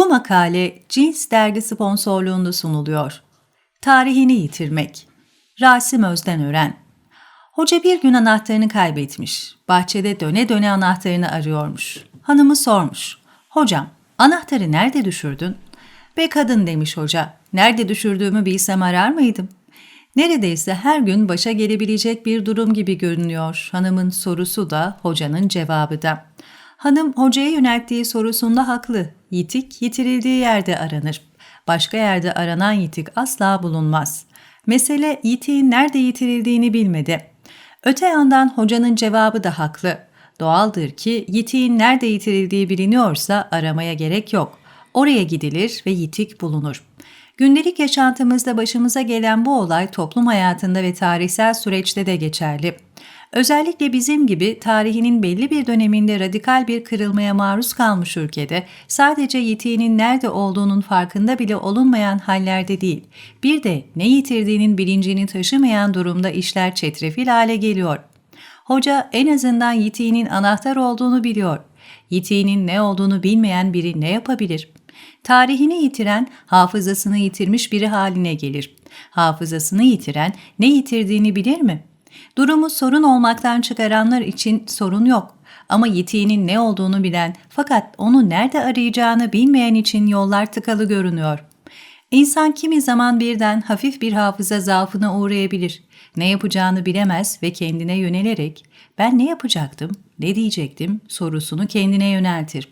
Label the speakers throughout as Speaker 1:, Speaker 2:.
Speaker 1: Bu makale Cins dergi sponsorluğunda sunuluyor. Tarihini yitirmek. Rasim Özdenören. Hoca bir gün anahtarını kaybetmiş. Bahçede döne döne anahtarını arıyormuş. Hanımı sormuş. Hocam, anahtarı nerede düşürdün? Be kadın demiş hoca. Nerede düşürdüğümü bilsem arar mıydım? Neredeyse her gün başa gelebilecek bir durum gibi görünüyor. Hanımın sorusu da, hocanın cevabı da. Hanım hocaya yönelttiği sorusunda haklı. Yitik yitirildiği yerde aranır. Başka yerde aranan yitik asla bulunmaz. Mesele yitiğin nerede yitirildiğini bilmedi. Öte yandan hocanın cevabı da haklı. Doğaldır ki yitiğin nerede yitirildiği biliniyorsa aramaya gerek yok. Oraya gidilir ve yitik bulunur. Gündelik yaşantımızda başımıza gelen bu olay toplum hayatında ve tarihsel süreçte de geçerli. Özellikle bizim gibi tarihinin belli bir döneminde radikal bir kırılmaya maruz kalmış ülkede sadece yitiğinin nerede olduğunun farkında bile olunmayan hallerde değil, bir de ne yitirdiğinin bilincini taşımayan durumda işler çetrefil hale geliyor. Hoca en azından yitiğinin anahtar olduğunu biliyor. Yitiğinin ne olduğunu bilmeyen biri ne yapabilir? Tarihini yitiren hafızasını yitirmiş biri haline gelir. Hafızasını yitiren ne yitirdiğini bilir mi? Durumu sorun olmaktan çıkaranlar için sorun yok. Ama yitiğinin ne olduğunu bilen fakat onu nerede arayacağını bilmeyen için yollar tıkalı görünüyor. İnsan kimi zaman birden hafif bir hafıza zaafına uğrayabilir. Ne yapacağını bilemez ve kendine yönelerek ben ne yapacaktım, ne diyecektim sorusunu kendine yöneltir.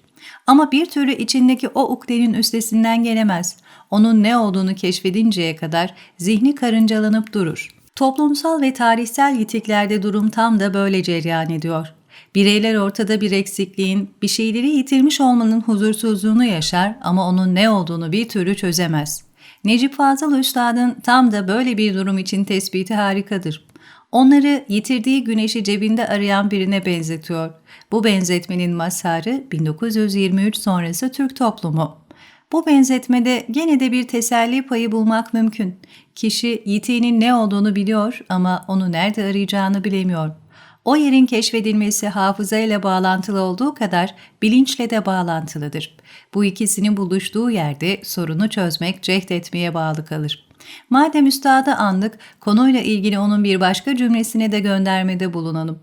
Speaker 1: Ama bir türlü içindeki o ukdenin üstesinden gelemez. Onun ne olduğunu keşfedinceye kadar zihni karıncalanıp durur. Toplumsal ve tarihsel yitiklerde durum tam da böyle cereyan ediyor. Bireyler ortada bir eksikliğin, bir şeyleri yitirmiş olmanın huzursuzluğunu yaşar ama onun ne olduğunu bir türlü çözemez. Necip Fazıl Üstad'ın tam da böyle bir durum için tespiti harikadır. Onları yitirdiği güneşi cebinde arayan birine benzetiyor. Bu benzetmenin mazharı 1923 sonrası Türk toplumu. Bu benzetmede gene de bir teselli payı bulmak mümkün. Kişi yitiğinin ne olduğunu biliyor ama onu nerede arayacağını bilemiyor. O yerin keşfedilmesi hafızayla bağlantılı olduğu kadar bilinçle de bağlantılıdır. Bu ikisinin buluştuğu yerde sorunu çözmek cehd etmeye bağlı kalır. Madem üstada andık, konuyla ilgili onun bir başka cümlesine de göndermede bulunalım.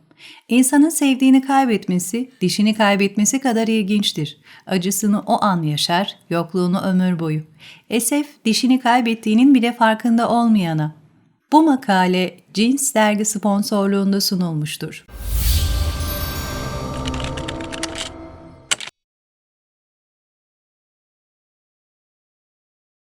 Speaker 1: İnsanın sevdiğini kaybetmesi, dişini kaybetmesi kadar ilginçtir. Acısını o an yaşar, yokluğunu ömür boyu. Esef, dişini kaybettiğinin bile farkında olmayana. Bu makale Cins dergi sponsorluğunda sunulmuştur.